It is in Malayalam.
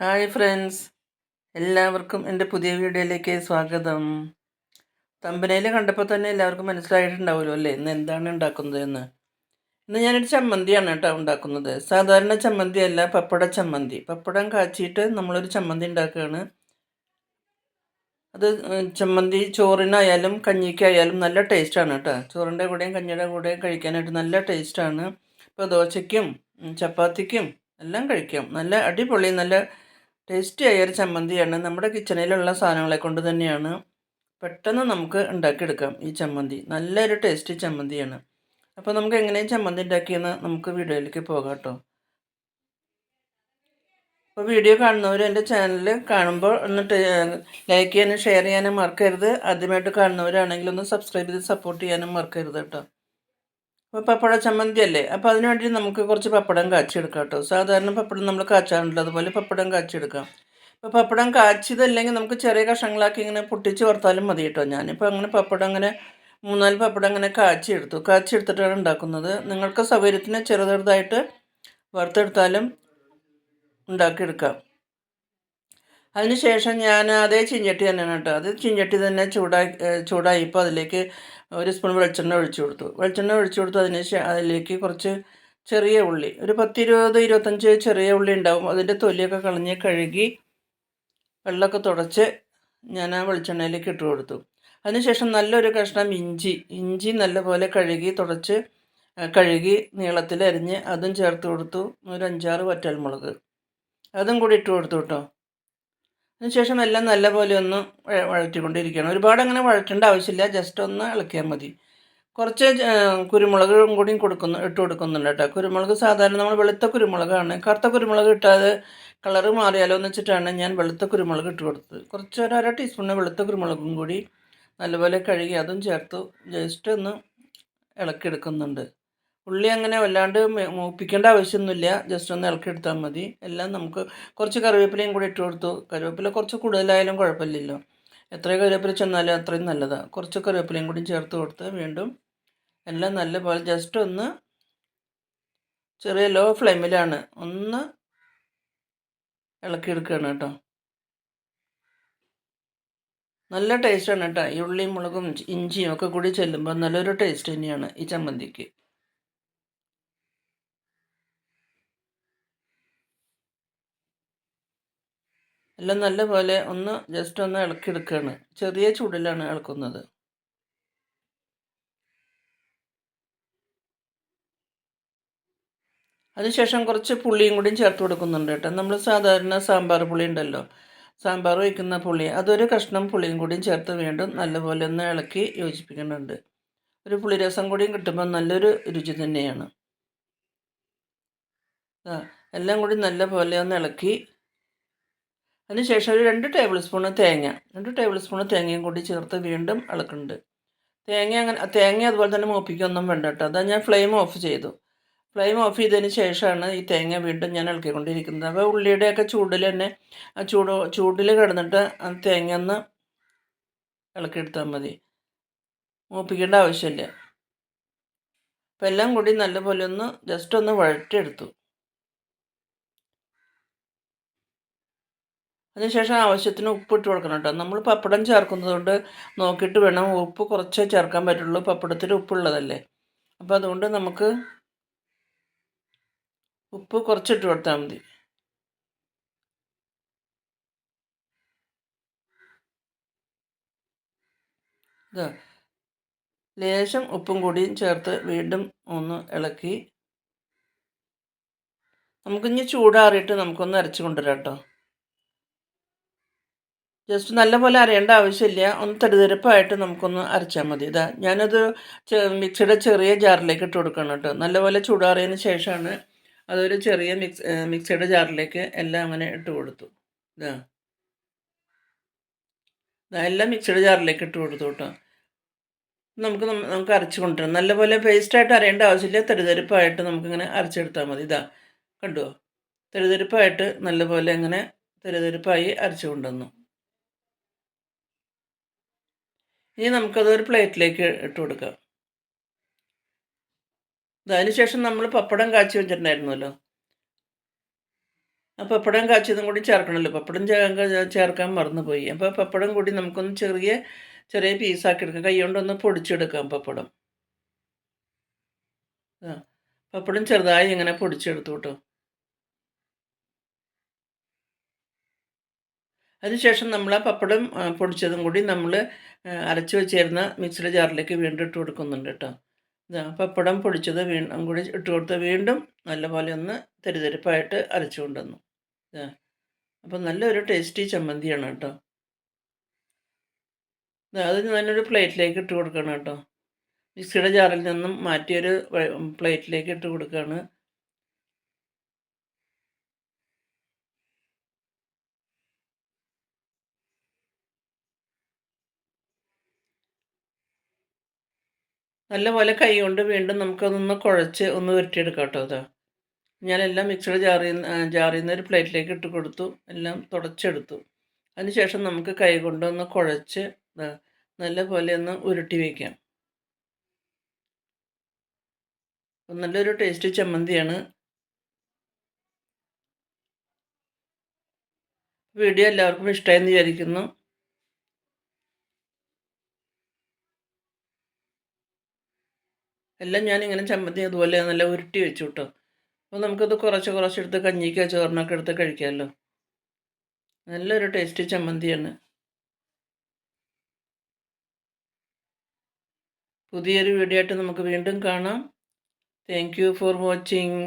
ഹായ് ഫ്രണ്ട്സ് എല്ലാവർക്കും എന്റെ പുതിയ വീഡിയോയിലേക്ക് സ്വാഗതം. തമ്പനയിൽ കണ്ടപ്പോൾ തന്നെ എല്ലാവർക്കും മനസ്സിലായിട്ടുണ്ടാവുമല്ലോ അല്ലേ? ഇന്ന് എന്താണ് ഉണ്ടാക്കുന്നത് എന്ന്. ഇന്ന് ഞാനൊരു ചമ്മന്തിയാണ് കേട്ടോ ഉണ്ടാക്കുന്നത്. സാധാരണ ചമ്മന്തി അല്ല പപ്പട ചമ്മന്തി. പപ്പടം കാച്ചിയിട്ട് നമ്മളൊരു ചമ്മന്തി ഉണ്ടാക്കുകയാണ്. അത് ചമ്മന്തി ചോറിനായാലും കഞ്ഞിക്കായാലും നല്ല ടേസ്റ്റാണ് കേട്ടോ. ചോറിന്റെ കൂടെയും കഞ്ഞിയുടെ കൂടെയും കഴിക്കാനായിട്ട് നല്ല ടേസ്റ്റാണ്. ഇപ്പോൾ ദോശയ്ക്കും ചപ്പാത്തിക്കും എല്ലാം കഴിക്കാം. നല്ല അടിപൊളി നല്ല ടേസ്റ്റി ആയ ഒരു ചമ്മന്തിയാണ്. നമ്മുടെ കിച്ചണിലുള്ള സാധനങ്ങളെ കൊണ്ട് തന്നെയാണ് പെട്ടെന്ന് നമുക്ക് ഉണ്ടാക്കിയെടുക്കാം ഈ ചമ്മന്തി. നല്ലൊരു ടേസ്റ്റി ചമ്മന്തിയാണ്. അപ്പോൾ നമുക്ക് എങ്ങനെയും ചമ്മന്തി ഉണ്ടാക്കിയെന്ന് നമുക്ക് വീഡിയോയിലേക്ക് പോകാം കേട്ടോ. അപ്പോൾ വീഡിയോ കാണുന്നവർ എന്റെ ചാനൽ കാണുമ്പോൾ ഒന്ന് ലൈക്ക് ചെയ്യാനും ഷെയർ ചെയ്യാനും മറക്കരുത്. ആദ്യമായിട്ട് കാണുന്നവരാണെങ്കിൽ ഒന്ന് സബ്സ്ക്രൈബ് ചെയ്ത് സപ്പോർട്ട് ചെയ്യാനും മറക്കരുത് കേട്ടോ. അപ്പോൾ പപ്പട ചമ്മന്തി അല്ലേ അപ്പോൾ അതിന് വേണ്ടി നമുക്ക് കുറച്ച് പപ്പടം കാച്ചിയെടുക്കാം കേട്ടോ സാധാരണ പപ്പടം നമ്മൾ കാച്ചാറുണ്ടല്ലോ അതുപോലെ പപ്പടം കാച്ചിയെടുക്കാം. അപ്പോൾ പപ്പടം കാച്ചിയതല്ലെങ്കിൽ നമുക്ക് ചെറിയ കഷ്ണങ്ങളാക്കി ഇങ്ങനെ പൊട്ടിച്ച് വറുത്താലും മതി കേട്ടോ ഞാനിപ്പോൾ അങ്ങനെ പപ്പടം അങ്ങനെ മൂന്നാൽ പപ്പടം അങ്ങനെ കാച്ചിയെടുത്തു. കാച്ചിയെടുത്തിട്ടാണ് ഉണ്ടാക്കുന്നത്. നിങ്ങൾക്ക് സൗകര്യത്തിന് ചെറുതായിട്ട് വറുത്തെടുത്താലും ഉണ്ടാക്കിയെടുക്കാം. അതിനുശേഷം ഞാൻ അതേ ചിഞ്ചട്ടി തന്നെയാണ് കേട്ടോ. അത് ചിഞ്ചട്ടി തന്നെ ചൂടായി ഇപ്പോൾ അതിലേക്ക് ഒരു സ്പൂൺ വെളിച്ചെണ്ണ ഒഴിച്ചു കൊടുത്തു. വെളിച്ചെണ്ണ ഒഴിച്ചു കൊടുത്തു. അതിന് അതിലേക്ക് കുറച്ച് ചെറിയ ഉള്ളി. ഒരു പത്തിരുപത് ഇരുപത്തഞ്ച് ചെറിയ ഉള്ളി ഉണ്ടാവും. അതിന്റെ തൊലിയൊക്കെ കളഞ്ഞ് കഴുകി വെള്ളമൊക്കെ തുടച്ച് ഞാൻ ആ വെളിച്ചെണ്ണയിലേക്ക് ഇട്ട് കൊടുത്തു. അതിനുശേഷം നല്ലൊരു കഷ്ണം ഇഞ്ചി. ഇഞ്ചി നല്ലപോലെ കഴുകി തുടച്ച് കഴുകി നീളത്തിൽ അരിഞ്ഞ് അതും ചേർത്ത് കൊടുത്തു. ഒരു അഞ്ചാറ് വറ്റൽമുളക്. അതും കൂടി ഇട്ട് കൊടുത്തു കേട്ടോ. അതിനുശേഷം എല്ലാം നല്ലപോലെ ഒന്ന് വഴറ്റിക്കൊണ്ടിരിക്കണം ഒരുപാട് അങ്ങനെ വഴറ്റേണ്ട ആവശ്യമില്ല. ജസ്റ്റ് ഒന്ന് ഇളക്കിയാൽ മതി. കുറച്ച് കുരുമുളകും കൂടി കൊടുക്കുന്നു ഇട്ട് കൊടുക്കുന്നുണ്ട് കേട്ടോ. കുരുമുളക് സാധാരണ നമ്മൾ വെളുത്ത കുരുമുളകാണ്. കറുത്ത കുരുമുളക് ഇട്ടാതെ കളറ് മാറിയാലോ എന്ന് വെച്ചിട്ടാണ് ഞാൻ വെളുത്ത കുരുമുളക് ഇട്ട് കൊടുത്തത്. കുറച്ച് ഒരു അര ടീസ്പൂണ് വെളുത്ത കുരുമുളകും കൂടി നല്ലപോലെ കഴുകി അതും ചേർത്ത്. ജസ്റ്റ് ഒന്ന് ഇളക്കിയെടുക്കുന്നുണ്ട്. ഉള്ളി അങ്ങനെ വല്ലാണ്ട് മൂപ്പിക്കേണ്ട ആവശ്യമൊന്നുമില്ല. ജസ്റ്റ് ഒന്ന് ഇളക്കി എടുത്താൽ മതി. എല്ലാം നമുക്ക് കുറച്ച് കറിവേപ്പിലയും കൂടി ഇട്ട് കൊടുത്തു. കറിവേപ്പില കുറച്ച് കൂടുതലായാലും കുഴപ്പമില്ലല്ലോ. എത്ര കറിവേപ്പില ചെന്നാലും അത്രയും നല്ലതാണ് കുറച്ച് കറിവേപ്പിലയും കൂടി ചേർത്ത് കൊടുത്ത് വീണ്ടും എല്ലാം നല്ലപോലെ ജസ്റ്റ് ഒന്ന് ചെറിയ ലോ ഫ്ലെയിമിലാണ് ഒന്ന് ഇളക്കി ഇളക്കിയെടുക്കുകയാണ് കേട്ടോ. നല്ല ടേസ്റ്റാണ് കേട്ടോ. ഈ ഉള്ളിയും മുളകും ഇഞ്ചിയും ഒക്കെ കൂടി ചെല്ലുമ്പോൾ നല്ലൊരു ടേസ്റ്റ് തന്നെയാണ് ഈ ചമ്മന്തിക്ക്. എല്ലാം നല്ലപോലെ ഒന്ന് ജസ്റ്റ് ഒന്ന് ഇളക്കിയെടുക്കുകയാണ് ചെറിയ ചൂടിലാണ് ഇളക്കുന്നത്. അതിനുശേഷം കുറച്ച് പുളിയും കൂടിയും ചേർത്ത് കൊടുക്കുന്നുണ്ട് കേട്ടോ. നമ്മൾ സാധാരണ സാമ്പാർ പുളി ഉണ്ടല്ലോ. സാമ്പാർ വയ്ക്കുന്ന പുളി അതൊരു കഷ്ണം പുളിയും കൂടിയും ചേർത്ത് വീണ്ടും നല്ലപോലെ ഒന്ന് ഇളക്കി യോജിപ്പിക്കുന്നുണ്ട്. ഒരു പുളിരസം കൂടിയും കിട്ടുമ്പോൾ നല്ലൊരു രുചി തന്നെയാണ്. എല്ലാം കൂടി നല്ലപോലെ ഒന്ന് ഇളക്കി അതിനുശേഷം ഒരു രണ്ട് ടേബിൾ സ്പൂണ് തേങ്ങ രണ്ട് ടേബിൾ സ്പൂണ് തേങ്ങയും കൂടി ചേർത്ത് വീണ്ടും ഇളക്കുന്നുണ്ട്. തേങ്ങ അങ്ങനെ തേങ്ങ അതുപോലെ തന്നെ മൂപ്പിക്കൊന്നും വേണ്ട കേട്ടോ. അതാ ഞാൻ ഫ്ലെയിം ഓഫ് ചെയ്തു. ഫ്ലെയിം ഓഫ് ചെയ്തതിന് ശേഷമാണ് ഈ തേങ്ങ വീണ്ടും ഞാൻ ഇളക്കിക്കൊണ്ടിരിക്കുന്നത്. അപ്പോൾ ഉള്ളിയുടെയൊക്കെ ചൂടിൽ തന്നെ ആ ചൂട് ചൂടിൽ കിടന്നിട്ട് ആ തേങ്ങ ഒന്ന് ഇളക്കിയെടുത്താൽ മതി. മൂപ്പിക്കേണ്ട ആവശ്യമില്ല. അപ്പം എല്ലാം കൂടി നല്ലപോലെ ഒന്ന് ജസ്റ്റ് ഒന്ന് വഴറ്റിയെടുത്തു. അതിനുശേഷം ആവശ്യത്തിന് ഉപ്പ് ഇട്ട് കൊടുക്കണം കേട്ടോ. നമ്മൾ പപ്പടം ചേർക്കുന്നത് കൊണ്ട് നോക്കിയിട്ട് വേണം ഉപ്പ് കുറച്ചേ ചേർക്കാൻ പറ്റുള്ളൂ. പപ്പടത്തിൽ ഉപ്പുള്ളതല്ലേ. അപ്പോൾ അതുകൊണ്ട് നമുക്ക് ഉപ്പ് കുറച്ചിട്ട് കൊടുത്താൽ മതി. ഇതാ ലേശം ഉപ്പും കൂടിയും ചേർത്ത് വീണ്ടും ഒന്ന് ഇളക്കി. നമുക്കിഞ്ഞ് ചൂടാറിയിട്ട് നമുക്കൊന്ന് അരച്ച് കൊണ്ടുവരാം കേട്ടോ. ജസ്റ്റ് നല്ലപോലെ അരയേണ്ട ആവശ്യമില്ല. ഒന്ന് തെടുതെരപ്പായിട്ട് നമുക്കൊന്ന് അരച്ചാൽ മതി. ഇതാ ഞാനത് മിക്സിയുടെ ചെറിയ ജാറിലേക്ക് ഇട്ട് കൊടുക്കണം കേട്ടോ. നല്ലപോലെ ചൂടാറിയതിന് ശേഷമാണ് അതൊരു ചെറിയ മിക്സ് മിക്സിയുടെ ജാറിലേക്ക് എല്ലാം അങ്ങനെ ഇട്ട് കൊടുത്തു. ഇതാ. എല്ലാം മിക്സിയുടെ ജാറിലേക്ക് ഇട്ട് കൊടുത്തു കേട്ടോ. നമുക്ക് നമുക്ക് അരച്ച് കൊണ്ടുവരാം. നല്ലപോലെ പേസ്റ്റായിട്ട് അരയേണ്ട ആവശ്യമില്ല. തെരുതെരുപ്പായിട്ട് നമുക്കിങ്ങനെ അരച്ചെടുത്താൽ മതി. ഇതാ കണ്ടുവോ തെരുതെരുപ്പായിട്ട് നല്ലപോലെ ഇങ്ങനെ തെരുതെരുപ്പായി അരച്ചു കൊണ്ടുവന്നു. ഇനി നമുക്കത് ഒരു പ്ലേറ്റിലേക്ക് ഇട്ട് കൊടുക്കാം. അതിനുശേഷം നമ്മൾ പപ്പടം കാച്ചി വെച്ചിട്ടുണ്ടായിരുന്നല്ലോ. ആ പപ്പടം കാച്ചിയതും കൂടി ചേർക്കണമല്ലോ. പപ്പടം ചേർക്കാൻ മറന്നുപോയി. അപ്പോൾ പപ്പടം കൂടി നമുക്കൊന്ന് ചെറിയ ചെറിയ പീസാക്കി എടുക്കാം. കൈ കൊണ്ടൊന്ന് പൊടിച്ചെടുക്കാം പപ്പടം. ആ പപ്പടം ചെറുതായി ഇങ്ങനെ പൊടിച്ചെടുത്തു കേട്ടോ. അതിനുശേഷം നമ്മൾ ആ പപ്പടം പൊടിച്ചതും കൂടി നമ്മൾ അരച്ച് വെച്ചിരുന്ന മിക്സിയുടെ ജാറിലേക്ക് വീണ്ടും ഇട്ട് കൊടുക്കുന്നുണ്ട് കേട്ടോ ഇതാ പപ്പടം പൊടിച്ചത് വീണ്ടും കൂടി ഇട്ട് കൊടുത്ത് വീണ്ടും നല്ലപോലെ ഒന്ന് തെരുതെരുപ്പായിട്ട് അരച്ചു കൊണ്ടുവന്നു. ഇതാ അപ്പം നല്ലൊരു ടേസ്റ്റി ചമ്മന്തിയാണ് കേട്ടോ. അത് ഞാനൊരു പ്ലേറ്റിലേക്ക് ഇട്ട് കൊടുക്കണം കേട്ടോ. മിക്സിയുടെ ജാറിൽ നിന്നും മാറ്റിയൊരു പ്ലേറ്റിലേക്ക് ഇട്ട് കൊടുക്കുകയാണ് നല്ലപോലെ കൈ കൊണ്ട് വീണ്ടും നമുക്കതൊന്ന് കുഴച്ച് ഒന്ന് ഉരുട്ടിയെടുക്കാം കേട്ടോ അതാ ഞാനെല്ലാം മിക്സിയുടെ ജാറിൽ ജാറി ജാറിൽ നിന്ന് ഒരു പ്ലേറ്റിലേക്ക് ഇട്ട് കൊടുത്തു. എല്ലാം തുടച്ചെടുത്തു. അതിനുശേഷം നമുക്ക് കൈ കൊണ്ടൊന്ന് കുഴച്ച് നല്ലപോലെ ഒന്ന് ഉരുട്ടി വയ്ക്കാം നല്ലൊരു ടേസ്റ്റ് ചമ്മന്തിയാണ്. വീഡിയോ എല്ലാവർക്കും ഇഷ്ടമായെന്ന് വിചാരിക്കുന്നു. എല്ലാം ഞാനിങ്ങനെ ചമ്മന്തി അതുപോലെ നല്ല ഉരുട്ടി വെച്ചു കേട്ടോ അപ്പോൾ നമുക്കത് കുറച്ച് കുറച്ചെടുത്ത് കഞ്ഞിക്കോ ചോറിനൊക്കെ എടുത്ത് കഴിക്കാമല്ലോ. നല്ലൊരു ടേസ്റ്റ് ചമ്മന്തിയാണ്. പുതിയൊരു വീഡിയോ ആയിട്ട് നമുക്ക് വീണ്ടും കാണാം. Thank you for watching